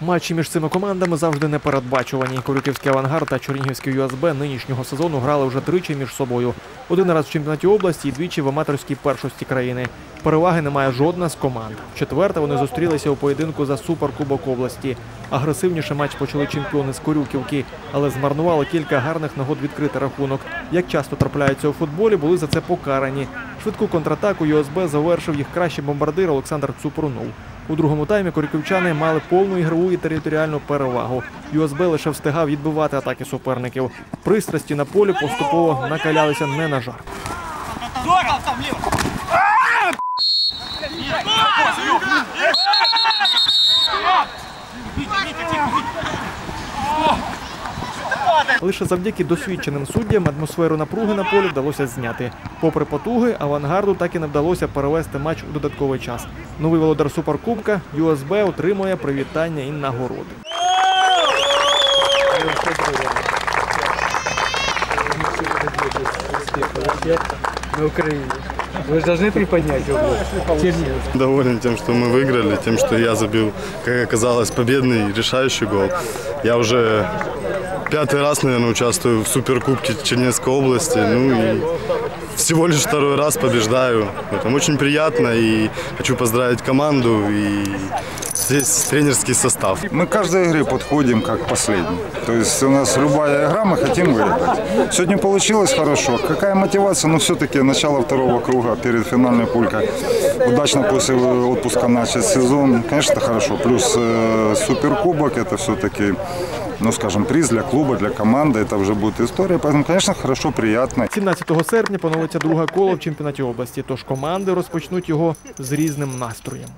Матчі між цими командами завжди непередбачувані. Корюківський авангард та Чернігівський ЮСБ нинішнього сезону грали вже тричі між собою. Один раз в чемпіонаті області і двічі в аматорській першості країни. Переваги немає жодна з команд. Четверте вони зустрілися у поєдинку за суперкубок області. Агресивніше матч почали чемпіони з Корюківки, але змарнували кілька гарних нагод відкрити рахунок. Як часто трапляється у футболі, були за це покарані. Швидку контратаку ЮСБ завершив їх кращий бомбардир Олександр Цупрунов. У другому таймі корюківчани мали повну ігрову і територіальну перевагу. ЮСБ лише встигав відбивати атаки суперників. Пристрасті на полі поступово накалялися не на жарт. Лише завдяки досвідченим суддям атмосферу напруги на полі вдалося зняти. Попри потуги, авангарду так і не вдалося перевести матч у додатковий час. Новий володар суперкубка ЮСБ отримує привітання і нагороди. на Украине. Вы же должны приподнять его. Чернигов. Доволен тем, что мы выиграли, тем, что я забил, как оказалось, победный решающий гол. Я уже Пятый раз, наверное, участвую в Суперкубке Чернецкой области. Ну и всего лишь второй раз побеждаю. Это очень приятно и хочу поздравить команду и здесь тренерский состав. Мы к каждой игре подходим как к последней. То есть у нас любая игра, мы хотим выиграть. Сегодня получилось хорошо. Какая мотивация? Ну, все-таки начало второго круга перед финальной пулькой. Удачно после отпуска начать сезон. Конечно, это хорошо. Плюс э, суперкубок, это все-таки, ну, скажем, приз для клуба, для команды. Это уже будет история. Поэтому, конечно, хорошо, приятно. 17 серпня поновиться друге коло в чемпіонаті області. Тож команди розпочнуть його з різним настроєм.